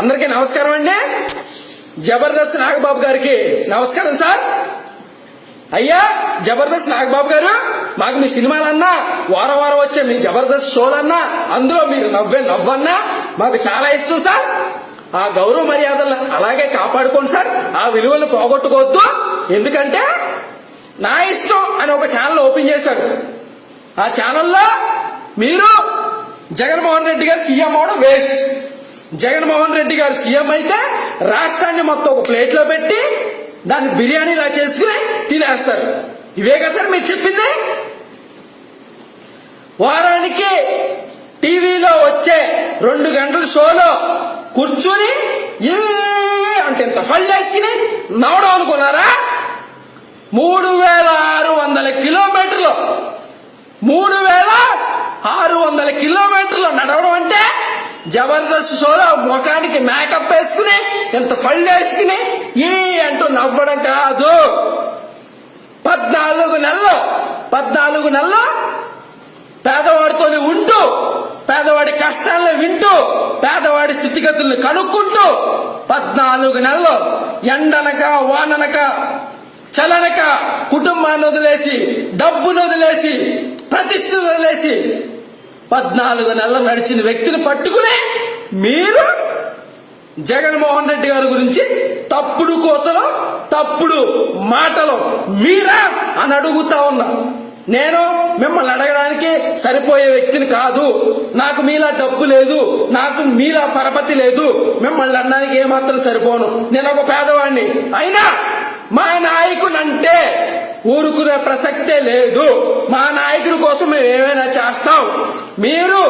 అందరికీ నమస్కారం అండి. జబర్దస్త్ నాగబాబు గారికి నమస్కారం సార్. అయ్యా జబర్దస్త్ నాగబాబు గారు మాకు మీ సినిమాలన్నా వారం వారం వచ్చే మీ జబర్దస్త్ షోలన్నా అందులో మీరు నవ్వే నవ్వన్నా మాకు చాలా ఇష్టం సార్. ఆ గౌరవ మర్యాదలు అలాగే కాపాడుకోండి సార్. ఆ విలువలు పోగొట్టుకోవద్దు. ఎందుకంటే నా ఇష్టం అని ఒక ఛానల్ ఓపెన్ చేశాడు. ఆ ఛానల్లో మీరు జగన్మోహన్ రెడ్డి గారు సీఎం అవడం వేస్ట్. జగన్మోహన్ రెడ్డి గారు సీఎం అయితే రాష్ట్రాన్ని మొత్తం ఒక ప్లేట్లో పెట్టి దాన్ని బిర్యానీలా చేసుకుని తినేస్తారు. ఇవే కదా సార్ మీరు చెప్పింది? వారానికి టీవీలో వచ్చే రెండు గంటల షోలో కూర్చుని ఏ అంటే ఇంత ఫల్ వేసుకుని నవ్వడం అనుకున్నారా? మూడు వేల ఆరు వందల కిలోమీటర్లు. మూడు వేల ఆరు వందల కిలోమీటర్లు నడవడం అంటే జబర్దస్త్ షోలో ముఖానికి మేకప్ వేసుకుని ఎంత పళ్ళు వేసుకుని ఏ అంటూ నవ్వడం కాదు. పద్నాలుగు నెలలు పద్నాలుగు నెలలు పేదవాడితో ఉంటూ పేదవాడి కష్టాలను వింటూ పేదవాడి స్థితిగతులను కనుక్కుంటూ పద్నాలుగు నెలలు ఎండనక వాననక చలనక కుటుంబాన్ని వదిలేసి డబ్బును వదిలేసి ప్రతిష్టను వదిలేసి పద్నాలుగు నెలలు నడిచిన వ్యక్తిని పట్టుకుని మీరు జగన్మోహన్ రెడ్డి గారి గురించి తప్పుడు కోతలు తప్పుడు మాటలు మీరా అని అడుగుతా ఉన్నా. నేను మిమ్మల్ని అడగడానికి సరిపోయే వ్యక్తిని కాదు. నాకు మీలా డబ్బు లేదు. నాకు మీలా పరపతి లేదు. మిమ్మల్ని అనడానికి ఏమాత్రం సరిపోను. నేను ఒక పేదవాడిని అయినా మా నాయకుడు అంటే ఊరుకునే ప్రసక్తే లేదు. మా నాయకుడి కోసం మేము ఏమైనా చేస్తాం? మీరు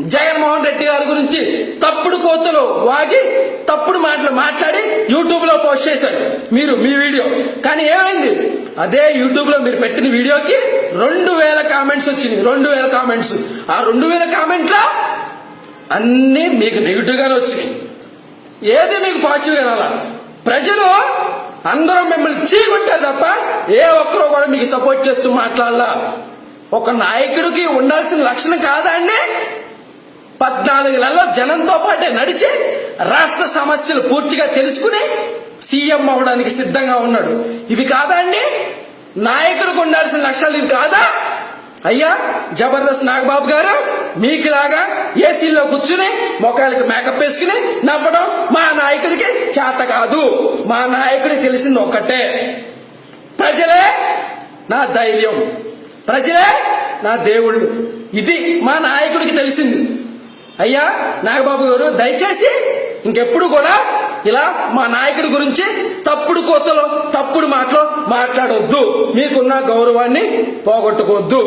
జగన్మోహన్ రెడ్డి గారి గురించి తప్పుడు కోతలు వాగి తప్పుడు మాటలు మాట్లాడి యూట్యూబ్లో పోస్ట్ చేశారు. మీరు మీ వీడియో. కానీ ఏమైంది? అదే యూట్యూబ్లో మీరు పెట్టిన వీడియోకి రెండు వేల కామెంట్స్ వచ్చింది రెండు వేల కామెంట్స్. ఆ రెండు వేల కామెంట్ల అన్ని మీకు నెగిటివ్ గానే వచ్చినాయి. ఏది మీకు పాజిటివ్ రాలా? ప్రజలు అందరూ మిమ్మల్ని చీకొట్టారు తప్ప ఏ ఒక్కరు కూడా మీకు సపోర్ట్ చేస్తూ మాట్లాడాల. ఒక నాయకుడికి ఉండాల్సిన లక్షణం కాదా అండి? పద్నాలుగు నెలల్లో జనంతో పాటే నడిచి రాష్ట్ర సమస్యలు పూర్తిగా తెలుసుకుని సీఎం అవడానికి సిద్ధంగా ఉన్నాడు. ఇవి కాదా అండి? నాయకుడికి ఉండాల్సిన లక్ష్యాలు ఇవి కాదా? అయ్యా జబర్దస్త్ నాగబాబు గారు మీకులాగా ఏసీలో కూర్చుని మొఖాలకి మేకప్ వేసుకుని నవ్వడం మా నాయకుడికి చేత కాదు. మా నాయకుడికి తెలిసింది ఒక్కటే. ప్రజలే నా ధైర్యం. ప్రజలే నా దేవుళ్ళు. ఇది మా నాయకుడికి తెలిసింది. అయ్యా నాగబాబు గారు దయచేసి ఇంకెప్పుడు కూడా ఇలా మా నాయకుడి గురించి తప్పుడు కోతలు తప్పుడు మాటలు మాట్లాడొద్దు. మీకున్న గౌరవాన్ని పోగొట్టుకోవద్దు.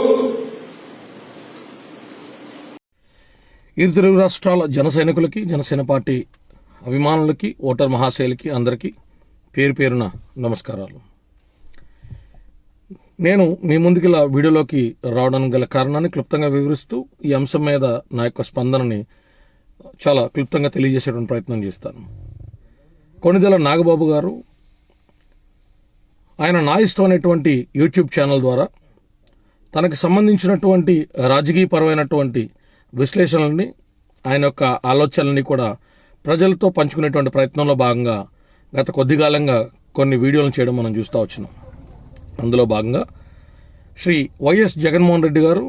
ఇరు తెలుగు రాష్ట్రాల జన సైనికులకి జనసేన పార్టీ అభిమానులకి ఓటర్ మహాశైలకి అందరికీ పేరు పేరున నమస్కారాలు. నేను మీ ముందుకిలా వీడియోలోకి రావడం గల కారణాన్ని క్లుప్తంగా వివరిస్తూ ఈ అంశం మీద నా యొక్క స్పందనని చాలా క్లుప్తంగా తెలియజేసేటువంటి ప్రయత్నం చేస్తాను. కొణిదెల నాగబాబు గారు ఆయన నా ఇష్టం అనేటువంటి యూట్యూబ్ ఛానల్ ద్వారా తనకు సంబంధించినటువంటి రాజకీయపరమైనటువంటి విశ్లేషణలని ఆయన యొక్క ఆలోచనల్ని కూడా ప్రజలతో పంచుకునేటువంటి ప్రయత్నంలో భాగంగా గత కొద్ది కాలంగా కొన్ని వీడియోలను చేయడం మనం చూస్తూ వచ్చినాం. అందులో భాగంగా శ్రీ వైఎస్ జగన్మోహన్ రెడ్డి గారు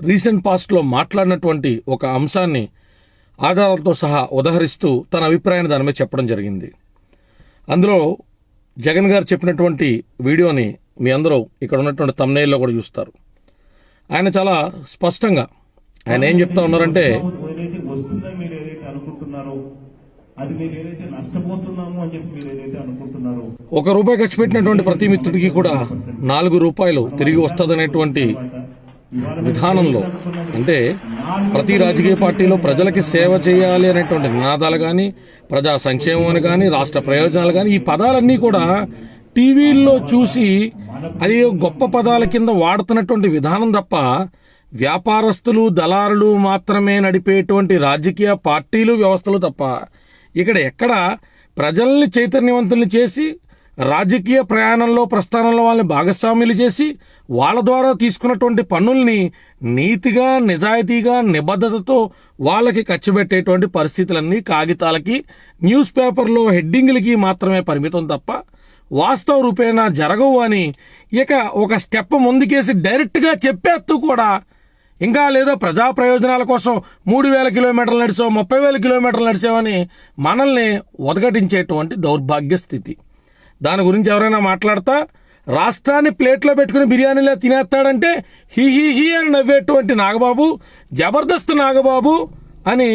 రీసెంట్ పాస్ట్లో మాట్లాడినటువంటి ఒక అంశాన్ని ఆధారాలతో సహా ఉదహరిస్తూ తన అభిప్రాయాన్ని దాని మీద చెప్పడం జరిగింది. అందులో జగన్ గారు చెప్పినటువంటి వీడియోని మీ అందరూ ఇక్కడ ఉన్నటువంటి తమ్నేల్లో కూడా చూస్తారు. ఆయన చాలా స్పష్టంగా ఆయన ఏం చెప్తా ఉన్నారంటే ఏదైతే వస్తుందని మీరు ఏదైతే అనుకుంటున్నారో అది మీరు ఏదైతే నష్టపోతున్నాము అని చెప్పి మీరు ఏదైతే అనుకుంటున్నారో ఒక రూపాయి ఖర్చు పెట్టినటువంటి ప్రతి మిత్రుడికి కూడా నాలుగు రూపాయలు తిరిగి వస్తుందనేటువంటి విధానంలో అంటే ప్రతి రాజకీయ పార్టీలో ప్రజలకి సేవ చేయాలి అనేటువంటి నినాదాలు కానీ ప్రజా సంక్షేమం అని కానీ రాష్ట్ర ప్రయోజనాలు కానీ ఈ పదాలన్నీ కూడా టీవీల్లో చూసి అది గొప్ప పదాల కింద వాడుతున్నటువంటి విధానం తప్ప వ్యాపారస్తులు దళారులు మాత్రమే నడిపేటువంటి రాజకీయ పార్టీలు వ్యవస్థలు తప్ప ఇక్కడ ఎక్కడ ప్రజల్ని చైతన్యవంతుల్ని చేసి రాజకీయ ప్రయాణంలో ప్రస్థానంలో వాళ్ళని భాగస్వాములు చేసి వాళ్ళ ద్వారా తీసుకున్నటువంటి పన్నుల్ని నీతిగా నిజాయితీగా నిబద్ధతతో వాళ్ళకి ఖర్చు పెట్టేటువంటి పరిస్థితులన్నీ కాగితాలకి న్యూస్ పేపర్లో హెడ్డింగ్లకి మాత్రమే పరిమితం తప్ప వాస్తవ రూపేణా జరగవు అని ఇక ఒక స్టెప్ ముందుకేసి డైరెక్ట్గా చెప్పేస్తూ కూడా ఇంకా లేదో ప్రజా ప్రయోజనాల కోసం మూడు వేల కిలోమీటర్లు నడిచావు ముప్పై వేల కిలోమీటర్లు నడిచావని మనల్ని ఉదగటించేటువంటి దౌర్భాగ్య స్థితి. దాని గురించి ఎవరైనా మాట్లాడతా? రాష్ట్రాన్ని ప్లేట్లో పెట్టుకుని బిర్యానీలో తినేస్తాడంటే హీ హీ హీ అని నవ్వేటువంటి నాగబాబు జబర్దస్త్ నాగబాబు అని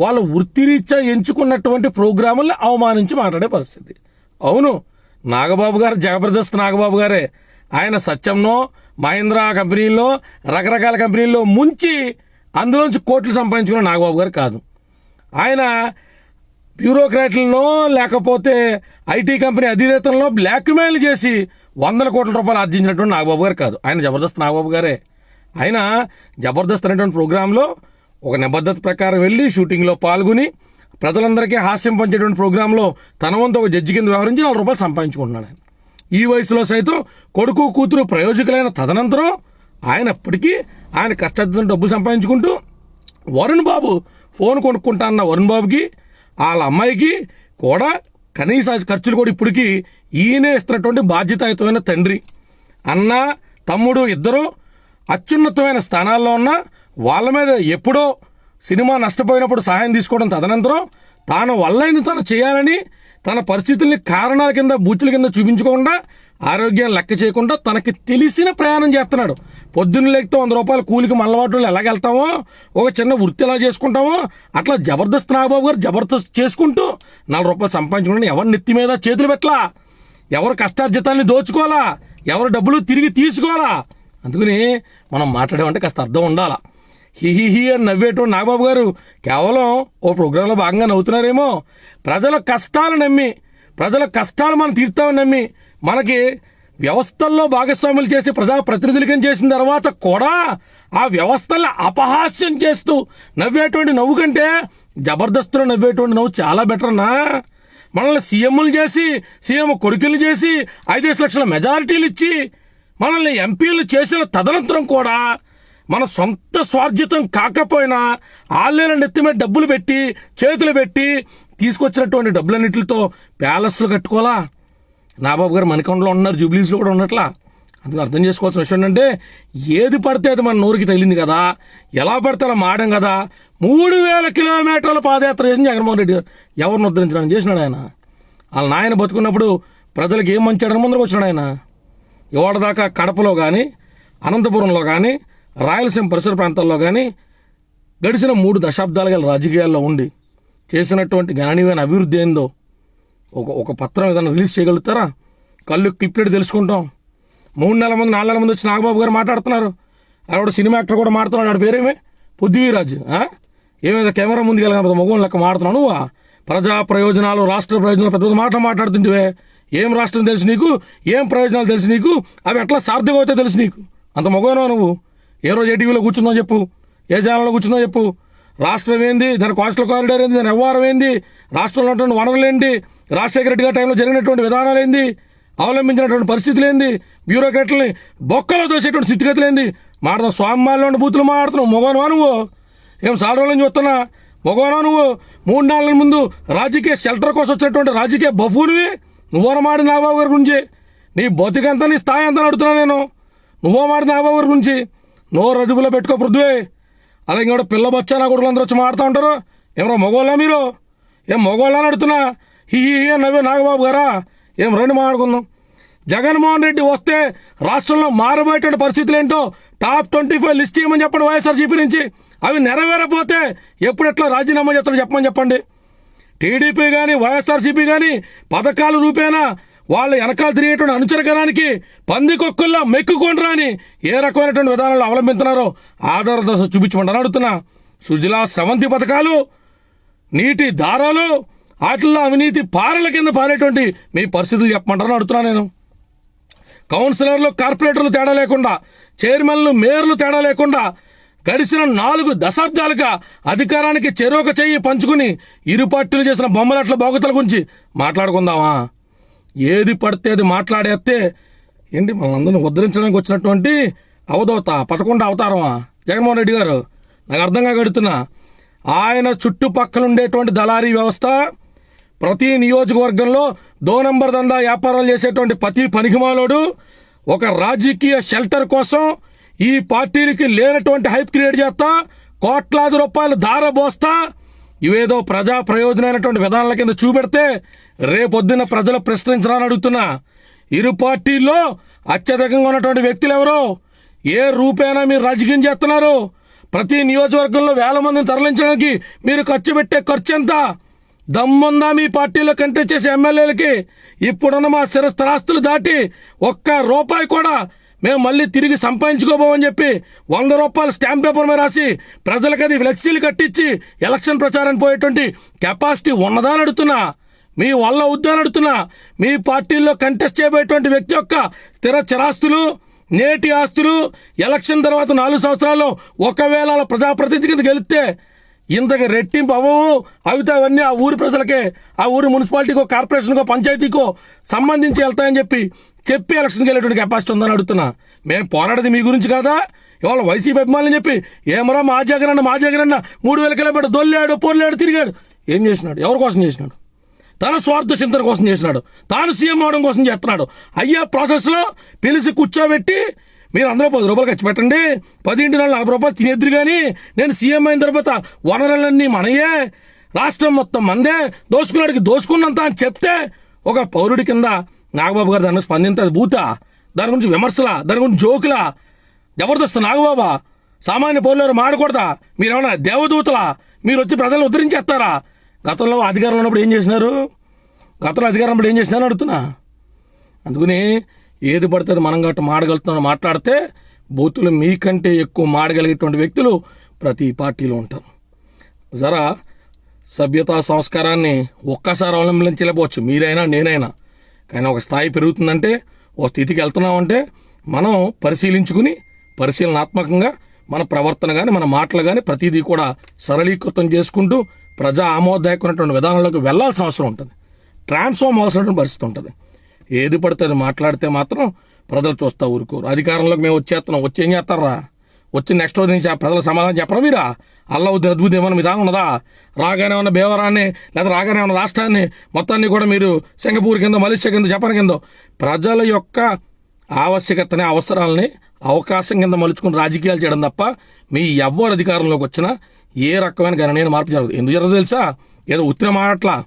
వాళ్ళు వృత్తిరీత్యా ఎంచుకున్నటువంటి ప్రోగ్రాముల్ని అవమానించి మాట్లాడే పరిస్థితి. అవును నాగబాబు గారు జబర్దస్త్ నాగబాబు గారే. ఆయన సత్యంలో మహేంద్రా కంపెనీల్లో రకరకాల కంపెనీల్లో ముంచి అందులోంచి కోట్లు సంపాదించుకున్న నాగబాబు గారు కాదు. ఆయన బ్యూరోక్రాట్లను లేకపోతే ఐటీ కంపెనీ అధినేతలను బ్లాక్మెయిల్ చేసి వందల కోట్ల రూపాయలు ఆర్జించినటువంటి నాగబాబు గారు కాదు. ఆయన జబర్దస్త్ నాగబాబు గారే. ఆయన జబర్దస్త్ అనేటువంటి ప్రోగ్రాంలో ఒక నిబద్ధత ప్రకారం వెళ్ళి షూటింగ్లో పాల్గొని ప్రజలందరికీ హాస్యం పంచేటువంటి ప్రోగ్రాంలో తన వంతు ఒక జడ్జి కింద వ్యవహరించి నాలుగు రూపాయలు సంపాదించుకుంటున్నాడు ఆయన. ఈ వయసులో సైతం కొడుకు కూతురు ప్రయోజకులైన తదనంతరం ఆయనప్పటికీ ఆయన కష్టం డబ్బులు సంపాదించుకుంటూ వరుణ్ బాబు ఫోన్ కొనుక్కుంటా అన్న వరుణ్ బాబుకి వాళ్ళ అమ్మాయికి కూడా కనీస ఖర్చులు కూడా ఇప్పటికీ ఈయనే ఇస్తున్నటువంటి బాధ్యతాయుతమైన తండ్రి. అన్న తమ్ముడు ఇద్దరు అత్యున్నతమైన స్థానాల్లో ఉన్న వాళ్ళ మీద ఎప్పుడో సినిమా నష్టపోయినప్పుడు సహాయం తీసుకోవడం తదనంతరం తాను వల్లైన తను చేయాలని తన పరిస్థితుల్ని కారణాల కింద బూతుల కింద చూపించుకోకుండా ఆరోగ్యాన్ని లెక్క చేయకుండా తనకి తెలిసిన ప్రయాణం చేస్తున్నాడు. పొద్దున్న లేకపోతే వంద రూపాయల కూలికి మల్లవాటులు ఎలాగెళ్తామో ఒక చిన్న వృత్తి ఎలా చేసుకుంటామో అట్లా జబర్దస్త్ నాగబాబు గారు జబర్దస్త్ చేసుకుంటూ నాలుగు రూపాయలు సంపాదించుకుంటే ఎవరి నెత్తి మీద చేతులు పెట్టలా? ఎవరు కష్టార్జితాన్ని దోచుకోవాలా? ఎవరు డబ్బులు తిరిగి తీసుకోవాలా? అందుకని మనం మాట్లాడేమంటే కాస్త అర్థం ఉండాలా? హిహిహి అని నవ్వేటో నాగబాబు గారు. కేవలం ఓ ప్రోగ్రాంలో భాగంగా నవ్వుతున్నారేమో. ప్రజల కష్టాలు నమ్మి ప్రజల కష్టాలు మనం తీర్తామని నమ్మి మనకి వ్యవస్థల్లో భాగస్వాములు చేసి ప్రజాప్రతినిధులకం చేసిన తర్వాత కూడా ఆ వ్యవస్థల్ని అపహాస్యం చేస్తూ నవ్వేటువంటి నవ్వు కంటే జబర్దస్త్లో నవ్వేటువంటి నవ్వు చాలా బెటర్ మనల్ని సీఎంలు చేసి సీఎం కొడుకులు చేసి ఐదేసి లక్షల మెజారిటీలు ఇచ్చి మనల్ని ఎంపీలు చేసిన తదనంతరం కూడా మన సొంత స్వార్జితం కాకపోయినా ఆన్లైన్ నెత్తి మీద డబ్బులు పెట్టి చేతులు పెట్టి తీసుకొచ్చినటువంటి డబ్బులన్నిటితో ప్యాలెస్లు కట్టుకోవాలా? నాబాబు గారు మణికొండలో ఉన్నారు జూబ్లీస్లో కూడా ఉన్నట్లా. అందుకు అర్థం చేసుకోవాల్సిన విషయం ఏంటంటే ఏది పడితే అది మన నోరుకి తగిలింది కదా. ఎలా పడితే అలా మాడం కదా. మూడు వేల కిలోమీటర్ల పాదయాత్ర చేసిన జగన్మోహన్ రెడ్డి గారు. ఎవరిని ఉద్ధరించడానికి చేసినాడు ఆయన? వాళ్ళ నాయన బతుకున్నప్పుడు ప్రజలకు ఏం మంచి ముందరకు వచ్చినాడు ఆయన? ఇవాడదాకా కడపలో కానీ అనంతపురంలో కానీ రాయలసీమ పరిసర ప్రాంతాల్లో కానీ గడిచిన మూడు దశాబ్దాలు గల రాజకీయాల్లో ఉండి చేసినటువంటి గణనీయమైన అభివృద్ధి ఏందో ఒక ఒక పత్రం ఏదైనా రిలీజ్ చేయగలుగుతారా? కళ్ళు క్లిప్లెట్ తెలుసుకుంటాం. మూడు నెలల మంది నాలుగు నెలల మంది వచ్చి నాగబాబు గారు మాట్లాడుతున్నారు. ఆవిడ సినిమా యాక్టర్ కూడా మాడుతున్నాడు ఆడ పేరేమే? పృథ్వీరాజ్ ఏమైనా కెమెరా ముందుకు వెళ్ళిన మగం లెక్క మాడుతున్నావు నువ్వా? ప్రజా ప్రయోజనాలు రాష్ట్ర ప్రయోజనాలు పెద్ద పెద్ద మాటలు మాట్లాడుతుంటివే. ఏం రాష్ట్రం తెలుసు నీకు? ఏం ప్రయోజనాలు తెలుసు నీకు? అవి ఎట్లా సార్థకం అవుతాయో తెలుసు నీకు. అంత మగవనో నువ్వు? ఏ రోజు ఏ టీవీలో కూర్చుందో చెప్పు? ఏ ఛానల్లో కూర్చుందో చెప్పు? రాష్ట్రం ఏంది? దాని కోస్టల్ కారిడార్ ఏంది? దాని వ్యవహారం ఏంది? రాష్ట్రంలో ఉన్నటువంటి వనరులు ఏంటి? రాజశేఖర రెడ్డి గారి టైంలో జరిగినటువంటి విధానాలు ఏంది? అవలంబించినటువంటి పరిస్థితులు ఏంది? బ్యూరోక్రాట్లని బొక్కలో దోసేటువంటి స్థితిగతులు ఏంది? మాడతాం స్వామిమాల్లో ఉండి బూతులు మాడుతున్నావు మొగవనవా నువ్వు? ఏం సాడవాళ్ళని చూస్తున్నా మొగవనా నువ్వు? మూడు నాలుగు ముందు రాజకీయ షెల్టర్ కోసం వచ్చినటువంటి రాజకీయ బఫూనివి నువ్వో మాడి నాగబాబు గారి గురించి. నీ బతికంతా నీ స్థాయి అంతా అడుగుతున్నా నేను. నువ్వో మాడి నాగబాబు గారి గురించి. నోరు అదుపులో పెట్టుకో పృథ్వే. అలాగే ఇంకోటి పిల్ల బచ్చా నా కొడుకులు అందరూ వచ్చి మాడుతూ ఉంటారు? ఏమరా మగోళ్ళా మీరు? ఏం మగోళ్ళా అని అడుగుతున్నా? హీ నవ్వే నాగబాబు గారా? ఏం రండి మాట్లాడుకుందాం. జగన్మోహన్ రెడ్డి వస్తే రాష్ట్రంలో మారబోయేటువంటి పరిస్థితులు ఏంటో టాప్ ట్వంటీ ఫైవ్ లిస్ట్ చేయమని చెప్పండి వైఎస్ఆర్సీపీ నుంచి. అవి నెరవేరపోతే ఎప్పుడు ఎట్లా రాజీనామా చేస్తారో చెప్పమని చెప్పండి. టీడీపీ కానీ వైఎస్ఆర్సీపీ కానీ పథకాలు రూపేణా వాళ్ళ వెనకాల తిరిగేటువంటి అనుచరగణానికి పందికొక్కుల్లో మెక్కుకొండరాని ఏ రకమైనటువంటి విధానాలు అవలంబిస్తున్నారో ఆధార దశ చూపించమని అడుగుతున్నా. సుజలా స్రవంతి పథకాలు నీటి దారాలు వాటిల్లో అవినీతి పారల కింద పారేటువంటి మీ పరిస్థితులు చెప్పమంటారని అడుగుతున్నా నేను. కౌన్సిలర్లు కార్పొరేటర్లు తేడా లేకుండా చైర్మన్లు మేయర్లు తేడా లేకుండా గడిచిన నాలుగు దశాబ్దాలుగా అధికారానికి చెరోక చెయ్యి పంచుకుని ఇరు పార్టీలు చేసిన బొమ్మలట్ల బాగుతల గురించి మాట్లాడుకుందామా? ఏది పడితే అది మాట్లాడేస్తే ఏంటి మనందరిని ఉద్ధరించడానికి వచ్చినటువంటి అవధవత పదకొండు అవతారమా? జగన్మోహన్ రెడ్డి గారు నాకు అర్థంగా గడుతున్నా. ఆయన చుట్టుపక్కల ఉండేటువంటి దళారీ వ్యవస్థ ప్రతి నియోజకవర్గంలో దో నంబర్ దందా వ్యాపారాలు చేసేటువంటి ప్రతి పనికిమాలోడు ఒక రాజకీయ షెల్టర్ కోసం ఈ పార్టీలకి లేనటువంటి హైప్ క్రియేట్ చేస్తా కోట్లాది రూపాయలు ధార బోస్తా ఇవేదో ప్రజా ప్రయోజనమైనటువంటి విధానాల కింద చూపెడితే రేపొద్దున ప్రజలు ప్రశ్నించరాని అడుగుతున్నా. ఇరు పార్టీల్లో అత్యధికంగా ఉన్నటువంటి వ్యక్తులు ఎవరు ఏ రూపేనా మీరు రాజకీయం చేస్తున్నారు? ప్రతి నియోజకవర్గంలో వేల మందిని తరలించడానికి మీరు ఖర్చు పెట్టే ఖర్చు ఎంత? దమ్ముందా మీ పార్టీలో కంటెస్ట్ చేసే ఎమ్మెల్యేలకి? ఇప్పుడున్న మా స్థిరస్థరాస్తులు దాటి ఒక్క రూపాయి కూడా మేము మళ్ళీ తిరిగి సంపాదించుకోబోమని చెప్పి వంద రూపాయలు స్టాంప్ పేపర్ మీద రాసి ప్రజలకు అది ఫ్లెక్సీలు కట్టించి ఎలక్షన్ ప్రచారానికి పోయేటువంటి కెపాసిటీ ఉన్నదా అని అడుగుతున్నా. మీ వల్ల వద్దని అడుగుతున్నా. మీ పార్టీల్లో కంటెస్ట్ చేయబోయేటువంటి వ్యక్తి యొక్క స్థిర చరాస్తులు నేటి ఆస్తులు ఎలక్షన్ తర్వాత నాలుగు సంవత్సరాల్లో ఒకవేళ అలా ప్రజాప్రతినిధి కింద గెలిస్తే ఇంతకు రెట్టింపు అవ్వవు. అవితే అవన్నీ ఆ ఊరి ప్రజలకే ఆ ఊరి మున్సిపాలిటీకో కార్పొరేషన్కో పంచాయతీకో సంబంధించి వెళ్తాయని చెప్పి చెప్పి ఎలక్షన్కి వెళ్ళేటువంటి కెపాసిటీ ఉందని అడుగుతున్నా. మేము పోరాడేది మీ గురించి కాదా? ఇవాళ వైసీపీ అభిమానులు చెప్పి ఏమరా మా జగనన్న మా జగనన్న మూడు వేల కిలోమీటర్ దొల్లాడు పొల్లాడు తిరిగాడు. ఏం చేసినాడు? ఎవరి కోసం చేసినాడు? తన స్వార్థ చింతన కోసం చేసినాడు. తాను సీఎం అవడం కోసం చేస్తున్నాడు. అయ్యే ప్రాసెస్లో పిలిచి కూర్చోబెట్టి మీరు అందరూ పది రూపాయలు ఖర్చు పెట్టండి. పదింటి నాలుగు నలభై రూపాయలు తినేద్దరు కానీ నేను సీఎం అయిన తర్వాత వనరులన్నీ మనయే. రాష్ట్రం మొత్తం మందే. దోసుకున్నాడికి దోసుకున్నంత అని చెప్తే ఒక పౌరుడి కింద నాగబాబు గారు దాన్ని స్పందించదు భూత. దాని గురించి విమర్శలా దాని గురించి జోకులా. జబర్దస్త్ నాగబాబా. సామాన్య పౌరులు మాడకూడదా? మీరేమన్నా దేవదూతలా? మీరు వచ్చి ప్రజలను ఉద్ధరించేస్తారా? గతంలో అధికారంలో ఉన్నప్పుడు ఏం చేసినారు? గతంలో అధికారంలో ఉన్నప్పుడు ఏం చేసినారు అడుగుతున్నా. అందుకని ఏది పడితే అది మనం గట్ట మాడగలుగుతున్నాం మాట్లాడితే బూతులు మీకంటే ఎక్కువ మాడగలిగేటువంటి వ్యక్తులు ప్రతి పార్టీలో ఉంటారు. జరా సభ్యతా సంస్కారాన్ని ఒక్కసారి అవలంబించలేకపోవచ్చు. మీరైనా నేనైనా. కానీ ఒక స్థాయి పెరుగుతుందంటే ఓ స్థితికి వెళ్తున్నామంటే మనం పరిశీలించుకుని పరిశీలనాత్మకంగా మన ప్రవర్తన కానీ మన మాటలు కానీ ప్రతిదీ కూడా సరళీకృతం చేసుకుంటూ ప్రజా ఆమోదాయకమైనటువంటి విధానంలోకి వెళ్ళాల్సిన అవసరం ఉంటుంది. ట్రాన్స్ఫార్మ్ అవసరమైన పరిస్థితి ఉంటుంది. ఏది పడితే మాట్లాడితే మాత్రం ప్రజలు చూస్తా ఊరుకోరు. అధికారంలోకి మేము వచ్చేస్తున్నాం వచ్చి ఏం చేస్తారా? వచ్చి నెక్స్ట్ రోజు నుంచి ఆ ప్రజల సమాధానం చెప్పరా మీరా? అల్లా అద్భుతం ఏమైనా విధానం ఉన్నదా? రాగానే ఉన్న బేవరాన్ని లేదా రాగానే ఉన్న రాష్ట్రాన్ని మొత్తాన్ని కూడా మీరు సింగపూర్ కింద మలేషియా కింద జపాన్ కింద? ప్రజల యొక్క ఆవశ్యకతని అవసరాలని అవకాశం కింద మలుచుకుని రాజకీయాలు చేయడం తప్ప మీ ఎవ్వరు అధికారంలోకి వచ్చినా ఏ రకమైన గణనీయ మార్పు జరగదు. ఎందుకు జరగదు తెలుసా? ఏదో ఉత్తరం ఆడట్లా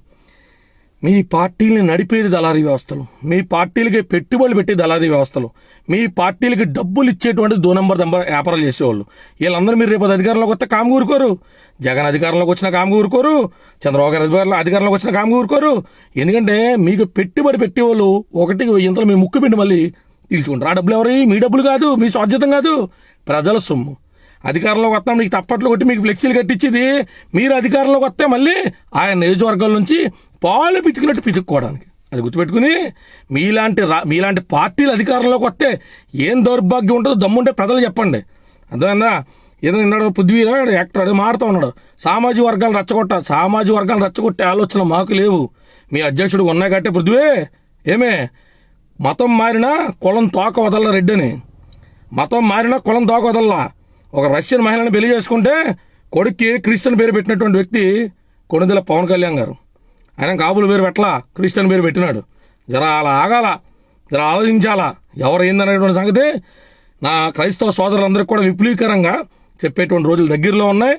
మీ పార్టీని నడిపేది దళారీ వ్యవస్థలు. మీ పార్టీలకి పెట్టుబడులు పెట్టే దళారీ వ్యవస్థలు. మీ పార్టీలకి డబ్బులు ఇచ్చేటువంటి దో నంబర్ దంబర్ వ్యాపారాలు చేసేవాళ్ళు. వీళ్ళందరూ మీరు రేపు అధికారంలోకి వస్తే కాము ఊరుకోరు. జగన్ అధికారంలోకి వచ్చిన కాము ఊరుకోరు. చంద్రబాబు గారు అధికారంలో అధికారంలోకి వచ్చిన కాము ఊరుకోరు. ఎందుకంటే మీకు పెట్టుబడి పెట్టేవాళ్ళు ఒకటికి ఇంతలో మీ ముక్కు పిండి మళ్ళీ పీల్చుకుంటారు. ఆ డబ్బులు ఎవరి? మీ డబ్బులు కాదు మీ స్వాధ్యతం కాదు. ప్రజల సొమ్ము. అధికారంలోకి వస్తాం మీకు తప్పట్లు కొట్టి మీకు ఫ్లెక్సీలు కట్టించేది. మీరు అధికారంలోకి వస్తే మళ్ళీ ఆయన నియోజకవర్గాల నుంచి పాలు పితికినట్టు పితుక్కోవడానికి. అది గుర్తుపెట్టుకుని మీలాంటి రా మీలాంటి పార్టీలు అధికారంలోకి వస్తే ఏం దౌర్భాగ్యం ఉంటుందో దమ్ముంటే ప్రజలు చెప్పండి. అదేనా ఏదో నిన్నాడు పృథ్వీరా యాక్టర్ అదే మారుతూ ఉన్నాడు. సామాజిక వర్గాలు రచ్చగొట్ట సామాజిక వర్గాలు రచ్చగొట్టే ఆలోచన మాకు లేవు. మీ అధ్యక్షుడు ఉన్నాయి కట్టే పృథ్వీ ఏమే? మతం మారినా కులం తోక వదల రెడ్డిని? మతం మారినా కులం తోక వదల్లా ఒక రష్యన్ మహిళని పెళ్ళి చేసుకుంటే కొడుక్కి క్రిస్టియన్ పేరు పెట్టినటువంటి వ్యక్తి కొనుదల పవన్ కళ్యాణ్ గారు. ఆయన కాబుల పేరు పెట్టలా? క్రిస్టియన్ పేరు పెట్టినాడు. జర అలా ఆగాల? జర ఆలోచించాలా? ఎవరు ఏందనేటువంటి సంగతి నా క్రైస్తవ సోదరులందరికీ కూడా విపులీకరంగా చెప్పేటువంటి రోజులు దగ్గరలో ఉన్నాయి.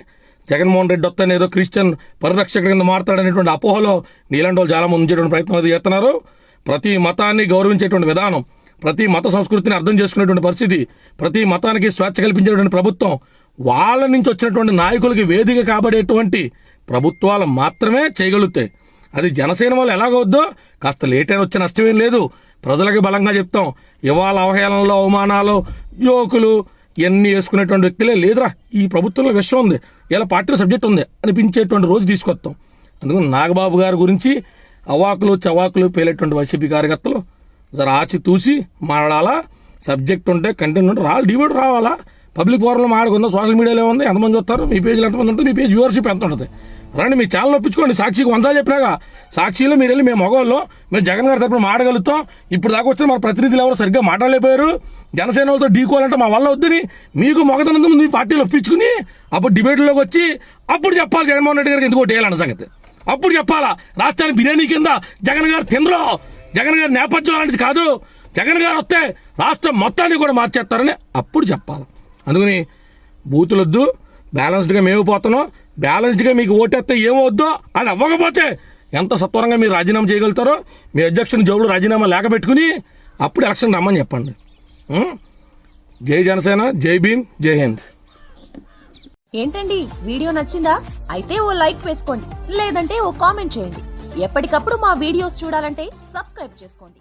జగన్మోహన్ రెడ్డి వస్తాను ఏదో క్రిస్టియన్ పరిరక్షకుడి కింద మారుతాడనేటువంటి అపోహలో నీలాంటి వాళ్ళు చాలా మంది ఉంచేటువంటి ప్రయత్నం అది చేస్తున్నారు. ప్రతి మతాన్ని గౌరవించేటువంటి విధానం ప్రతి మత సంస్కృతిని అర్థం చేసుకునేటువంటి పరిస్థితి ప్రతి మతానికి స్వేచ్ఛ కల్పించేటువంటి ప్రభుత్వం వాళ్ళ నుంచి వచ్చినటువంటి నాయకులకి వేదిక కాబడేటువంటి ప్రభుత్వాలు మాత్రమే చేయగలుగుతాయి. అది జనసేన వాళ్ళు ఎలాగవద్దో కాస్త లేట్ అయిన వచ్చే నష్టమేం లేదు. ప్రజలకి బలంగా చెప్తాం. ఇవాళ అవహేళనలో అవమానాలు జోకులు ఇవన్నీ వేసుకునేటువంటి వ్యక్తులే లేదురా. ఈ ప్రభుత్వంలో విషయం ఉంది. ఇలా పార్టీలో సబ్జెక్ట్ ఉంది అనిపించేటువంటి రోజు తీసుకొస్తాం. అందుకని నాగబాబు గారి గురించి అవాకులు చవాకులు పేలేటువంటి వైసీపీ కార్యకర్తలు జర ఆచి తూసి మాట్లాడాలా? సబ్జెక్ట్ ఉంటే కంటెంట్ ఉంటే రావాలి డిబేట్ రావాలా? పబ్లిక్ ఫోరంలో మాట్లాడుకుందాం. సోషల్ మీడియాలో ఉంది ఎంతమంది వస్తారు? మీ పేజీలు ఎంతమంది ఉంటుంది మీ పేజ్ వ్యూవర్షిప్ ఎంత ఉంటుంది? రండి మీ ఛానల్ ఒప్పించుకోండి. సాక్షికి వంచాలి చెప్పినాగా. సాక్షిలో మీరు వెళ్ళి మేము మగవాళ్ళు మేము జగన్ గారి తరపున మాడగలుగుతాం ఇప్పుడు దాకా వచ్చిన మా ప్రతినిధులు ఎవరు సరిగ్గా మాట్లాడలేకపోయారు. జనసేన వాళ్ళతో ఢీకోవాలంటే మా వల్ల వద్దని మీకు మొగతనంత ముందు మీ పార్టీలో ఒప్పించుకుని అప్పుడు డిబేట్లోకి వచ్చి అప్పుడు చెప్పాలి జగన్మోహన్ రెడ్డి గారికి ఎందుకు వేయాలన్న సంగతి. అప్పుడు చెప్పాలా రాష్ట్రానికి బిర్యానీ కింద జగన్ గారు తినరు. జగన్ గారి నేపథ్యం అలాంటిది కాదు. జగన్ గారు వస్తే రాష్ట్రం మొత్తాన్ని కూడా మార్చేస్తారని అప్పుడు చెప్పాలి. అందుకని బూతులొద్దు బ్యాలెన్స్డ్గా మేము పోతున్నాం. బ్యాలెన్స్డ్గా మీకు ఓటేస్తే ఏమవుద్దో అది అవ్వకపోతే ఎంత సత్వరంగా మీరు రాజీనామా చేయగలుగుతారో మీ అధ్యక్షుని జోబులు రాజీనామా లేక పెట్టుకుని అప్పుడు ఎలక్షన్ రమ్మని చెప్పండి. జై జనసేన జై భీమ్ జై హింద్. ఏంటండి? వీడియో నచ్చిందా? అయితే ఓ లైక్ వేసుకోండి. లేదంటే ఓ కామెంట్ చేయండి. ఎప్పటికప్పుడు మా వీడియోస్ చూడాలంటే సబ్స్క్రైబ్ చేసుకోండి.